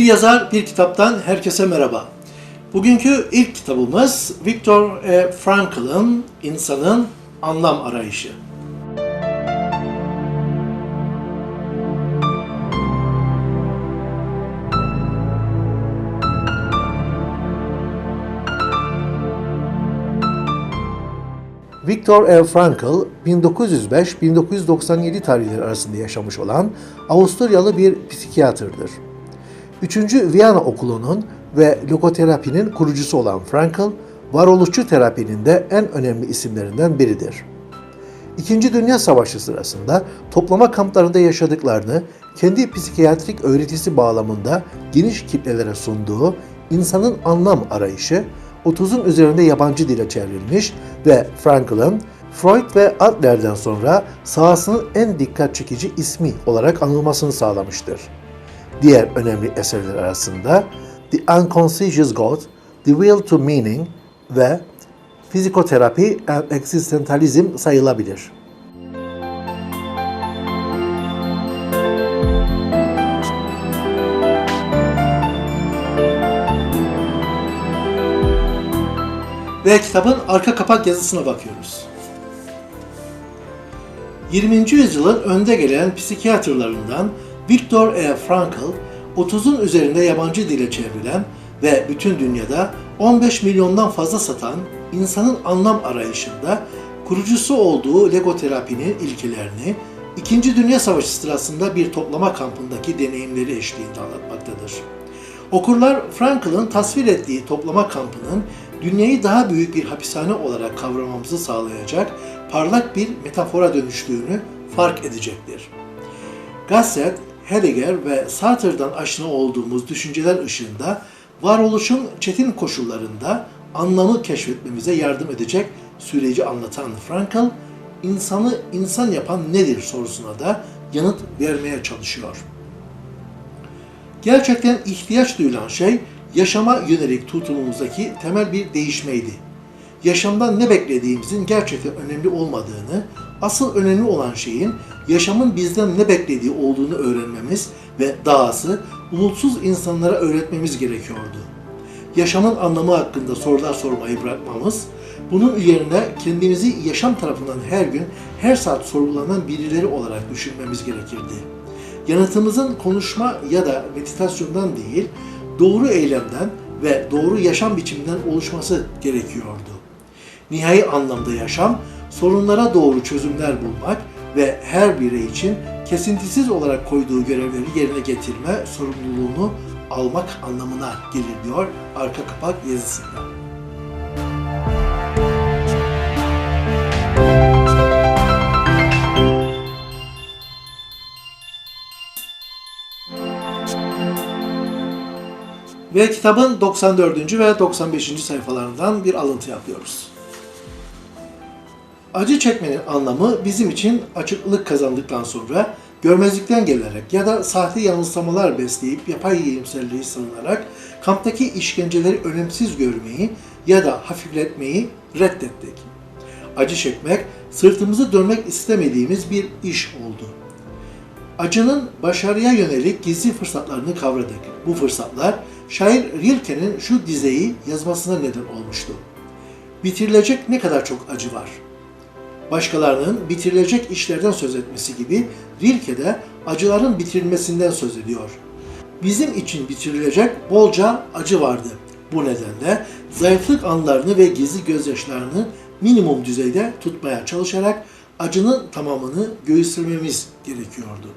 Bir yazar bir kitaptan herkese merhaba. Bugünkü ilk kitabımız Viktor E. Frankl'ın İnsanın Anlam Arayışı. Viktor E. Frankl 1905-1997 tarihleri arasında yaşamış olan Avusturyalı bir psikiyatrdır. 3. Viyana Okulu'nun ve logoterapinin kurucusu olan Frankl, varoluşçu terapinin de en önemli isimlerinden biridir. İkinci Dünya Savaşı sırasında toplama kamplarında yaşadıklarını kendi psikiyatrik öğretisi bağlamında geniş kitlelere sunduğu insanın anlam arayışı 30'un üzerinde yabancı dile çevrilmiş ve Frankl'ın Freud ve Adler'den sonra sahasının en dikkat çekici ismi olarak anılmasını sağlamıştır. Diğer önemli eserler arasında The Unconscious God, The Will to Meaning ve Fizikoterapi and Existentialism sayılabilir. Ve kitabın arka kapak yazısına bakıyoruz. 20. yüzyılın önde gelen psikiyatrlarından Viktor E. Frankl, 30'un üzerinde yabancı dile çevrilen ve bütün dünyada 15 milyondan fazla satan insanın anlam arayışında kurucusu olduğu legoterapinin ilkelerini İkinci Dünya Savaşı sırasında bir toplama kampındaki deneyimleri eşliğinde anlatmaktadır. Okurlar Frankl'ın tasvir ettiği toplama kampının dünyayı daha büyük bir hapishane olarak kavramamızı sağlayacak parlak bir metafora dönüştüğünü fark edecektir. Gasset, Heidegger ve Sartre'dan aşina olduğumuz düşünceler ışığında varoluşun çetin koşullarında anlamı keşfetmemize yardım edecek süreci anlatan Frankl, insanı insan yapan nedir sorusuna da yanıt vermeye çalışıyor. Gerçekten ihtiyaç duyulan şey yaşama yönelik tutumumuzdaki temel bir değişmeydi. Yaşamdan ne beklediğimizin gerçekten önemli olmadığını, asıl önemli olan şeyin yaşamın bizden ne beklediği olduğunu öğrenmemiz ve dahası umutsuz insanlara öğretmemiz gerekiyordu. Yaşamın anlamı hakkında sorular sormayı bırakmamız, bunun yerine kendimizi yaşam tarafından her gün, her saat sorgulanan birileri olarak düşünmemiz gerekirdi. Yanıtımızın konuşma ya da meditasyondan değil, doğru eylemden ve doğru yaşam biçiminden oluşması gerekiyordu. Nihai anlamda yaşam, sorunlara doğru çözümler bulmak ve her birey için kesintisiz olarak koyduğu görevleri yerine getirme sorumluluğunu almak anlamına gelir diyor arka kapak yazısında. Ve kitabın 94. ve 95. sayfalarından bir alıntı yapıyoruz. Acı çekmenin anlamı bizim için açıklık kazandıktan sonra görmezlikten gelerek ya da sahte yanılsamalar besleyip yapay iyimserliği sığınarak kamptaki işkenceleri önemsiz görmeyi ya da hafifletmeyi reddettik. Acı çekmek, sırtımızı dönmek istemediğimiz bir iş oldu. Acının başarıya yönelik gizli fırsatlarını kavradık. Bu fırsatlar şair Rilke'nin şu dizeyi yazmasına neden olmuştu. Bitirilecek ne kadar çok acı var. Başkalarının bitirilecek işlerden söz etmesi gibi Rilke de acıların bitirilmesinden söz ediyor. Bizim için bitirilecek bolca acı vardı. Bu nedenle zayıflık anlarını ve gizli gözyaşlarını minimum düzeyde tutmaya çalışarak acının tamamını göğüslememiz gerekiyordu.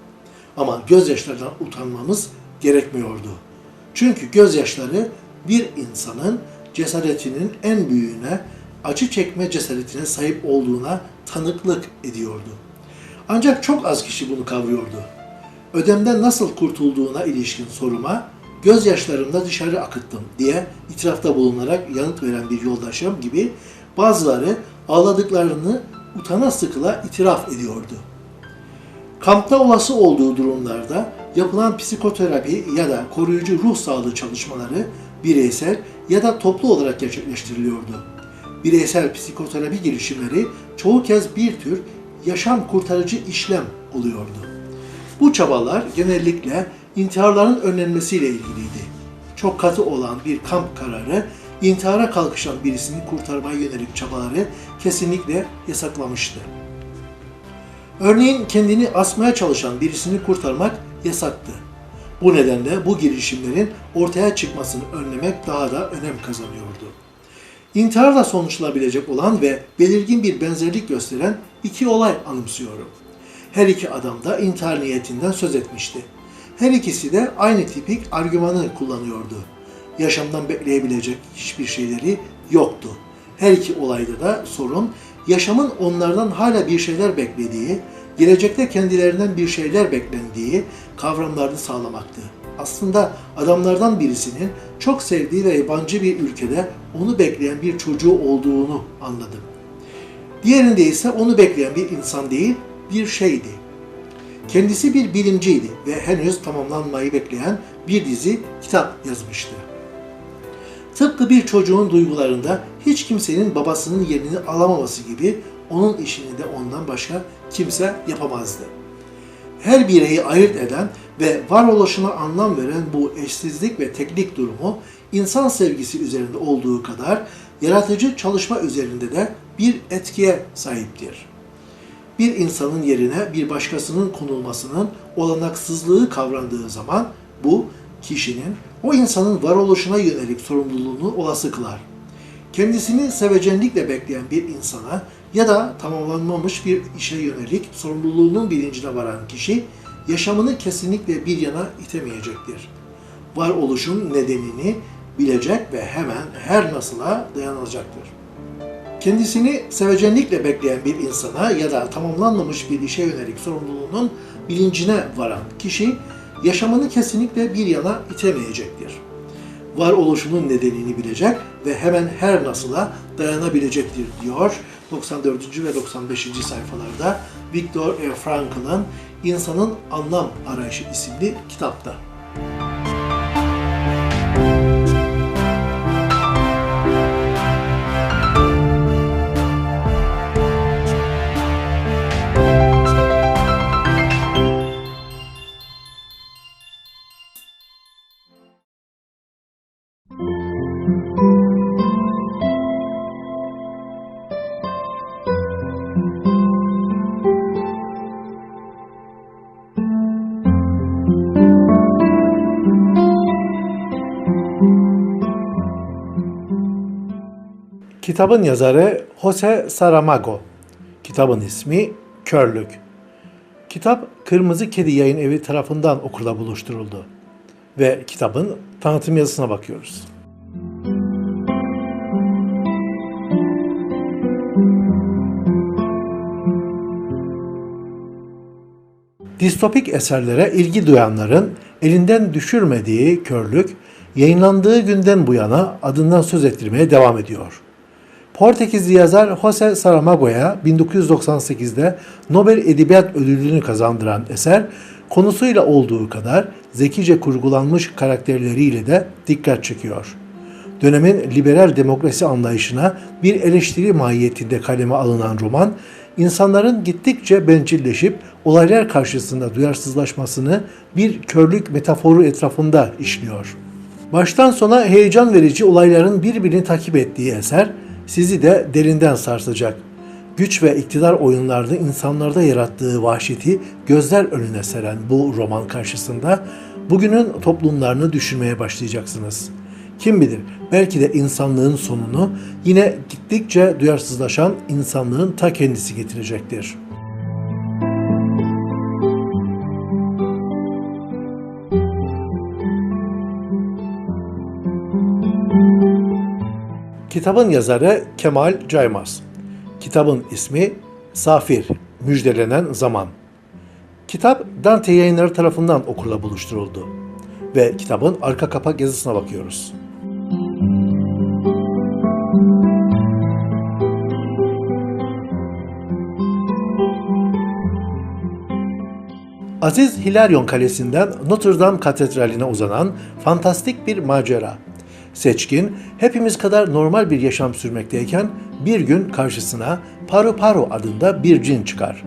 Ama gözyaşlardan utanmamız gerekmiyordu. Çünkü gözyaşları bir insanın cesaretinin en büyüğüne, acı çekme cesaretine sahip olduğuna tanıklık ediyordu. Ancak çok az kişi bunu kavruyordu. Ödemden nasıl kurtulduğuna ilişkin soruma gözyaşlarımda dışarı akıttım diye itirafta bulunarak yanıt veren bir yoldaşım gibi bazıları ağladıklarını utana sıkıla itiraf ediyordu. Kampta olası olduğu durumlarda yapılan psikoterapi ya da koruyucu ruh sağlığı çalışmaları bireysel ya da toplu olarak gerçekleştiriliyordu. Bireysel psikoterapi girişimleri çoğu kez bir tür yaşam kurtarıcı işlem oluyordu. Bu çabalar genellikle intiharların önlenmesiyle ilgiliydi. Çok katı olan bir kamp kararı, intihara kalkışan birisini kurtarmaya yönelik çabaları kesinlikle yasaklamıştı. Örneğin kendini asmaya çalışan birisini kurtarmak yasaktı. Bu nedenle bu girişimlerin ortaya çıkmasını önlemek daha da önem kazanıyordu. İntiharla sonuçlanabilecek olan ve belirgin bir benzerlik gösteren iki olay anımsıyorum. Her iki adam da intihar niyetinden söz etmişti. Her ikisi de aynı tipik argümanı kullanıyordu. Yaşamdan bekleyebilecek hiçbir şeyleri yoktu. Her iki olayda da sorun yaşamın onlardan hala bir şeyler beklediği, gelecekte kendilerinden bir şeyler beklendiği kavramlarını sağlamaktı. Aslında adamlardan birisinin çok sevdiği ve yabancı bir ülkede onu bekleyen bir çocuğu olduğunu anladım. Diğerinde ise onu bekleyen bir insan değil, bir şeydi. Kendisi bir bilimciydi ve henüz tamamlanmayı bekleyen bir dizi kitap yazmıştı. Tıpkı bir çocuğun duygularında hiç kimsenin babasının yerini alamaması gibi onun işini de ondan başka kimse yapamazdı. Her bireyi ayırt eden ve varoluşuna anlam veren bu eşsizlik ve teknik durumu insan sevgisi üzerinde olduğu kadar yaratıcı çalışma üzerinde de bir etkiye sahiptir. Bir insanın yerine bir başkasının konulmasının olanaksızlığı kavrandığı zaman bu kişinin o insanın varoluşuna yönelik sorumluluğunu olası kılar. Kendisini sevecenlikle bekleyen bir insana ya da tamamlanmamış bir işe yönelik sorumluluğunun bilincine varan kişi yaşamını kesinlikle bir yana itemeyecektir. Varoluşun nedenini bilecek ve hemen her nasıla dayanacaktır. Kendisini sevecenlikle bekleyen bir insana ya da tamamlanmamış bir işe yönelik sorumluluğunun bilincine varan kişi yaşamını kesinlikle bir yana itemeyecektir. Varoluşunun nedenini bilecek ve hemen her nasıla dayanabilecektir diyor 94. ve 95. sayfalarda Viktor E. Frankl'ın İnsanın Anlam Arayışı isimli kitapta. Kitabın yazarı Jose Saramago. Kitabın ismi Körlük. Kitap Kırmızı Kedi Yayın Evi tarafından okurla buluşturuldu. Ve kitabın tanıtım yazısına bakıyoruz. Distopik eserlere ilgi duyanların elinden düşürmediği körlük, yayınlandığı günden bu yana adından söz ettirmeye devam ediyor. Portekizli yazar Jose Saramago'ya 1998'de Nobel Edebiyat Ödülünü kazandıran eser, konusuyla olduğu kadar zekice kurgulanmış karakterleriyle de dikkat çekiyor. Dönemin liberal demokrasi anlayışına bir eleştiri mahiyetinde kaleme alınan roman, insanların gittikçe bencilleşip olaylar karşısında duyarsızlaşmasını bir körlük metaforu etrafında işliyor. Baştan sona heyecan verici olayların birbirini takip ettiği eser, sizi de derinden sarsacak. Güç ve iktidar oyunlarında insanlarda yarattığı vahşeti gözler önüne seren bu roman karşısında bugünün toplumlarını düşünmeye başlayacaksınız. Kim bilir belki de insanlığın sonunu yine gittikçe duyarsızlaşan insanlığın ta kendisi getirecektir. Kitabın yazarı Kemal Caymaz. Kitabın ismi Safir, Müjdelenen Zaman. Kitap Dante yayınları tarafından okurla buluşturuldu. Ve kitabın arka kapak yazısına bakıyoruz. Aziz Hilaryon Kalesi'nden Notre Dame Katedrali'ne uzanan fantastik bir macera. Seçkin, hepimiz kadar normal bir yaşam sürmekteyken bir gün karşısına Paru Paru adında bir cin çıkar.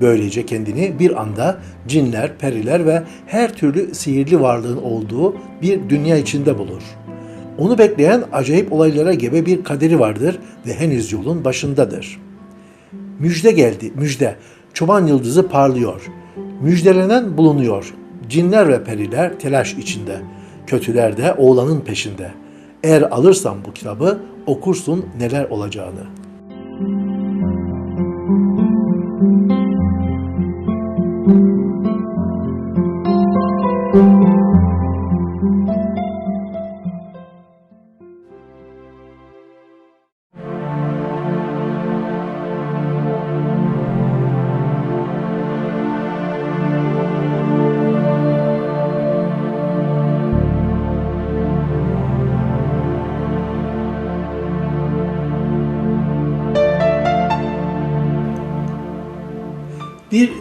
Böylece kendini bir anda cinler, periler ve her türlü sihirli varlığın olduğu bir dünya içinde bulur. Onu bekleyen acayip olaylara gebe bir kaderi vardır ve henüz yolun başındadır. Müjde geldi, müjde. Çoban yıldızı parlıyor. Müjdelenen bulunuyor. Cinler ve periler telaş içinde. Kötüler de oğlanın peşinde. Eğer alırsan bu kitabı okursun neler olacağını.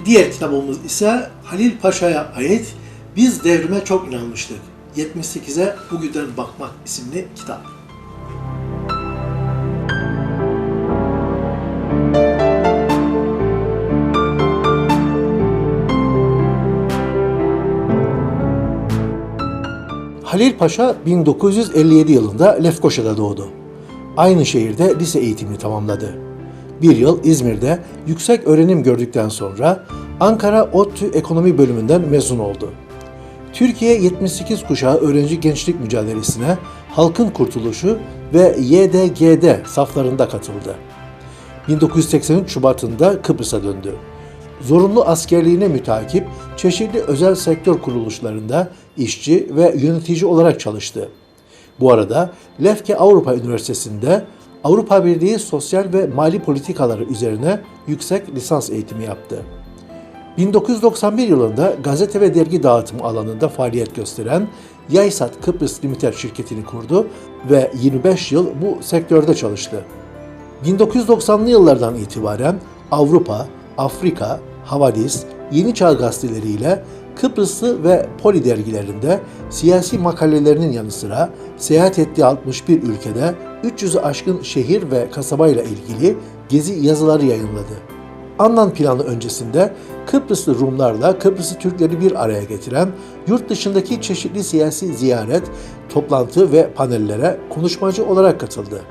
Diğer kitabımız ise Halil Paşa'ya ait Biz Devrime Çok İnanmıştık. 78'e Bugünden Bakmak isimli kitap. Halil Paşa 1957 yılında Lefkoşa'da doğdu. Aynı şehirde lise eğitimini tamamladı. Bir yıl İzmir'de yüksek öğrenim gördükten sonra Ankara ODTÜ Ekonomi Bölümünden mezun oldu. Türkiye 78 kuşağı öğrenci gençlik mücadelesine Halkın Kurtuluşu ve YDG'de saflarında katıldı. 1983 Şubat'ında Kıbrıs'a döndü. Zorunlu askerliğine mütakip çeşitli özel sektör kuruluşlarında işçi ve yönetici olarak çalıştı. Bu arada Lefke Avrupa Üniversitesi'nde Avrupa Birliği sosyal ve mali politikaları üzerine yüksek lisans eğitimi yaptı. 1991 yılında gazete ve dergi dağıtımı alanında faaliyet gösteren Yaysat Kıbrıs Limited şirketini kurdu ve 25 yıl bu sektörde çalıştı. 1990'lı yıllardan itibaren Avrupa, Afrika, Havadis, Yeni Çağ gazeteleriyle Kıbrıslı ve Poli dergilerinde siyasi makalelerinin yanı sıra seyahat ettiği 61 ülkede 300'ü aşkın şehir ve kasabayla ilgili gezi yazıları yayınladı. Annan planı öncesinde Kıbrıslı Rumlarla Kıbrıslı Türkleri bir araya getiren yurt dışındaki çeşitli siyasi ziyaret, toplantı ve panellere konuşmacı olarak katıldı.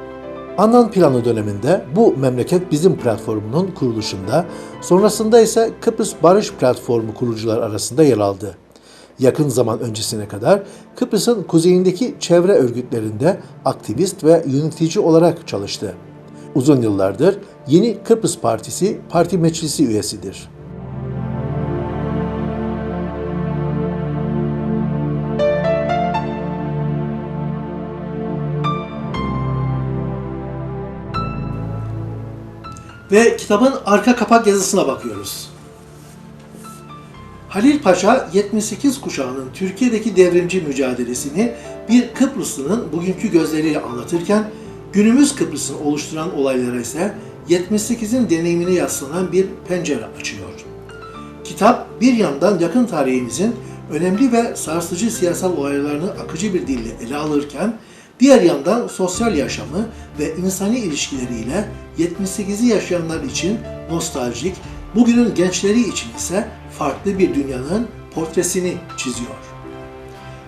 Annan planı döneminde bu memleket bizim platformunun kuruluşunda, sonrasında ise Kıbrıs Barış Platformu kurucular arasında yer aldı. Yakın zaman öncesine kadar Kıbrıs'ın kuzeyindeki çevre örgütlerinde aktivist ve yönetici olarak çalıştı. Uzun yıllardır Yeni Kıbrıs Partisi parti meclisi üyesidir. Ve kitabın arka kapak yazısına bakıyoruz. Halil Paşa 78 kuşağının Türkiye'deki devrimci mücadelesini bir Kıbrıslı'nın bugünkü gözleriyle anlatırken günümüz Kıbrıs'ını oluşturan olaylara ise 78'in deneyimine yaslanan bir pencere açıyor. Kitap bir yandan yakın tarihimizin önemli ve sarsıcı siyasal olaylarını akıcı bir dille ele alırken diğer yandan sosyal yaşamı ve insani ilişkileriyle 78'i yaşayanlar için nostaljik, bugünün gençleri için ise farklı bir dünyanın portresini çiziyor.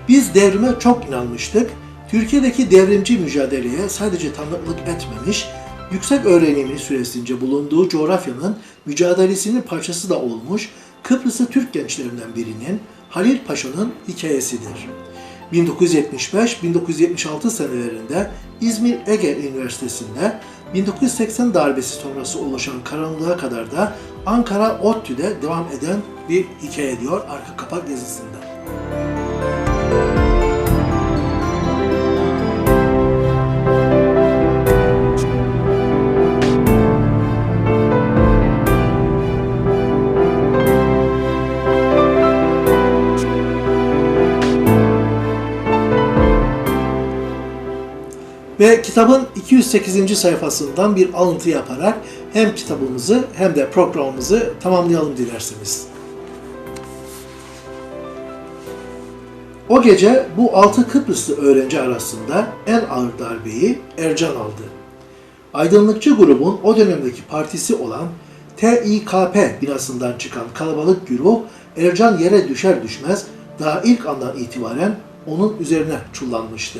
Biz devrime çok inanmıştık. Türkiye'deki devrimci mücadeleye sadece tanıklık etmemiş, yüksek öğrenimi süresince bulunduğu coğrafyanın mücadelesinin parçası da olmuş Kıbrıslı Türk gençlerinden birinin Halil Paşa'nın hikayesidir. 1975-1976 senelerinde İzmir Ege Üniversitesi'nde 1980 darbesi sonrası oluşan karanlığa kadar da Ankara ODTÜ'de devam eden bir hikaye diyor arka kapak yazısında. Ve kitabın 208. sayfasından bir alıntı yaparak hem kitabımızı hem de programımızı tamamlayalım dilerseniz. O gece bu altı Kıbrıslı öğrenci arasında en ağır darbeyi Ercan aldı. Aydınlıkçı grubun o dönemdeki partisi olan TİKP binasından çıkan kalabalık güruh Ercan yere düşer düşmez daha ilk andan itibaren onun üzerine çullanmıştı.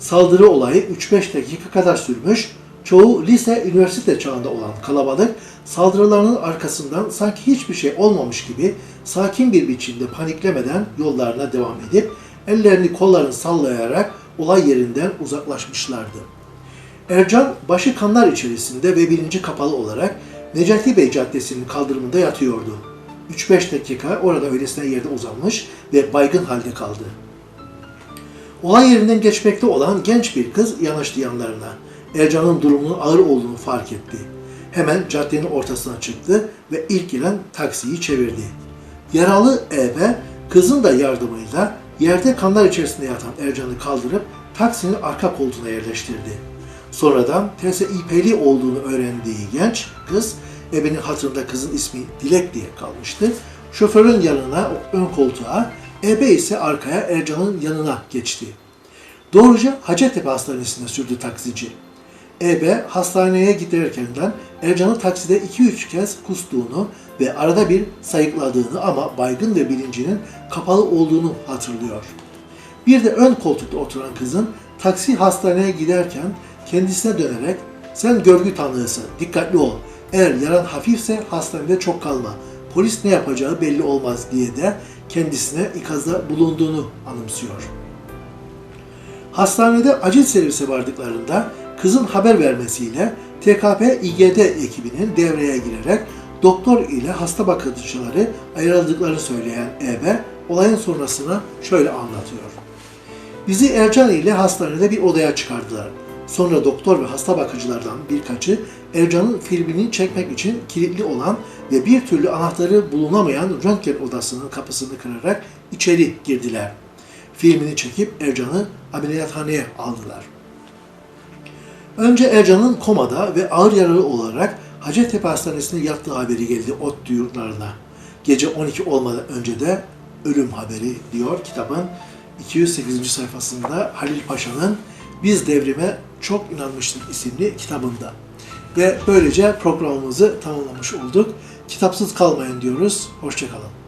Saldırı olayı 3-5 dakika kadar sürmüş, çoğu lise, üniversite çağında olan kalabalık saldırılarının arkasından sanki hiçbir şey olmamış gibi sakin bir biçimde paniklemeden yollarına devam edip ellerini kollarını sallayarak olay yerinden uzaklaşmışlardı. Ercan başı kanlar içerisinde ve bilinci kapalı olarak Necati Bey Caddesi'nin kaldırımında yatıyordu. 3-5 dakika orada öylesine yerde uzanmış ve baygın halde kaldı. Olay yerinden geçmekte olan genç bir kız yanaştı yanlarına. Ercan'ın durumunun ağır olduğunu fark etti. Hemen caddenin ortasına çıktı ve ilk gelen taksiyi çevirdi. Yaralı ebe kızın da yardımıyla yerde kanlar içerisinde yatan Ercan'ı kaldırıp taksinin arka koltuğuna yerleştirdi. Sonradan TSİP'li olduğunu öğrendiği genç kız, ebenin hatırında kızın ismi Dilek diye kalmıştı. Şoförün yanına, ön koltuğa, ebe ise arkaya Ercan'ın yanına geçti. Doğruca Hacettepe Hastanesi'ne sürdü taksici. Ebe hastaneye giderkenden Ercan'ın takside 2-3 kez kustuğunu ve arada bir sayıkladığını ama baygın ve bilincinin kapalı olduğunu hatırlıyor. Bir de ön koltukta oturan kızın taksi hastaneye giderken kendisine dönerek sen görgü tanığısın, dikkatli ol. Eğer yaran hafifse hastanede çok kalma. Polis ne yapacağı belli olmaz diye de kendisine ikazda bulunduğunu anımsıyor. Hastanede acil servise vardıklarında kızın haber vermesiyle TKP İGD ekibinin devreye girerek doktor ile hasta bakıcıları ayrıldıklarını söyleyen ebe olayın sonrasını şöyle anlatıyor. Bizi Ercan ile hastanede bir odaya çıkardılar. Sonra doktor ve hasta bakıcılardan birkaçı Ercan'ın filmini çekmek için kilitli olan ve bir türlü anahtarı bulunamayan röntgen odasının kapısını kırarak içeri girdiler. Filmini çekip Ercan'ı ameliyathaneye aldılar. Önce Ercan'ın komada ve ağır yaralı olarak Hacettepe Hastanesi'ne yattığı haberi geldi ot duyurlarına. Gece 12 olmadan önce de ölüm haberi diyor kitabın 208. sayfasında Halil Paşa'nın Biz Devrime Çok İnanmıştık isimli kitabında. Ve böylece programımızı tamamlamış olduk. Kitapsız kalmayın diyoruz. Hoşçakalın.